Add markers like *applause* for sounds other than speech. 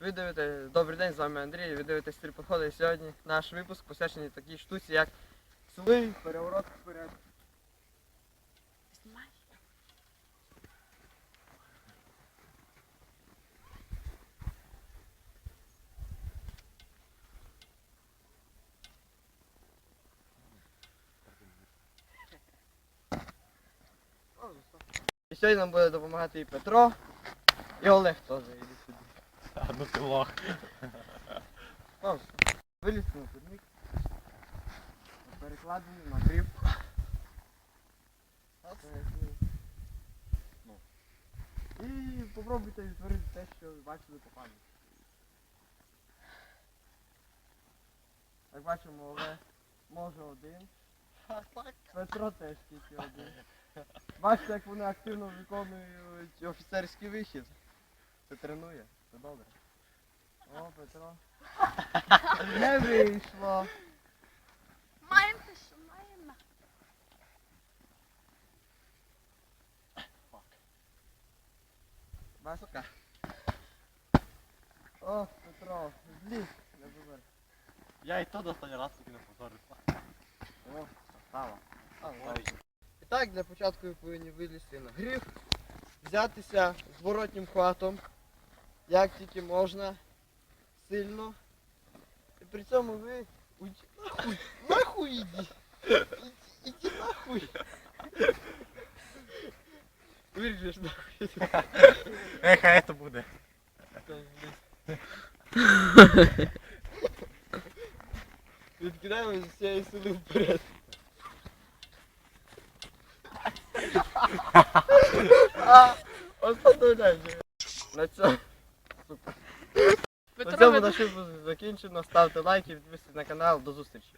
Ви дивите, добрий день, з вами Андрій, ви дивитесь три підходи. І сьогодні наш випуск посвячений такій штуці, як силовий переворот вперед. І сьогодні нам буде допомагати і Петро, і Олег теж. А ну ти лох. Вилізти на турнік. Перекладені на гриф. Ну. І попробуйте відтворити те, що ви бачили по пам'яті. Як бачимо, Олег може один. Петро теж тільки один. Бачите, як вони активно виконують офіцерський вихід. Це тренує, це добре. О, Петро. *laughs* Не вийшло. Маємо те, що маємо. Бачите? О, Петро, зліз, не забер. Я і то до останній раз таки не позорився. О, стало. І так, для початку ви повинні вилізти на гриф, взятися зворотнім хватом, як тільки можна, сильно. І при цьому ви уйди нахуй, нахуй іди. Іди, іди нахуй. Виріжеш нахуй. Ехай це буде. Відкидаємо з цієї сили вперед. А, Остановляй вже. На цьому. На цьому наш випуск закінчено. Ставте лайки, підписуйтесь на канал. До зустрічі.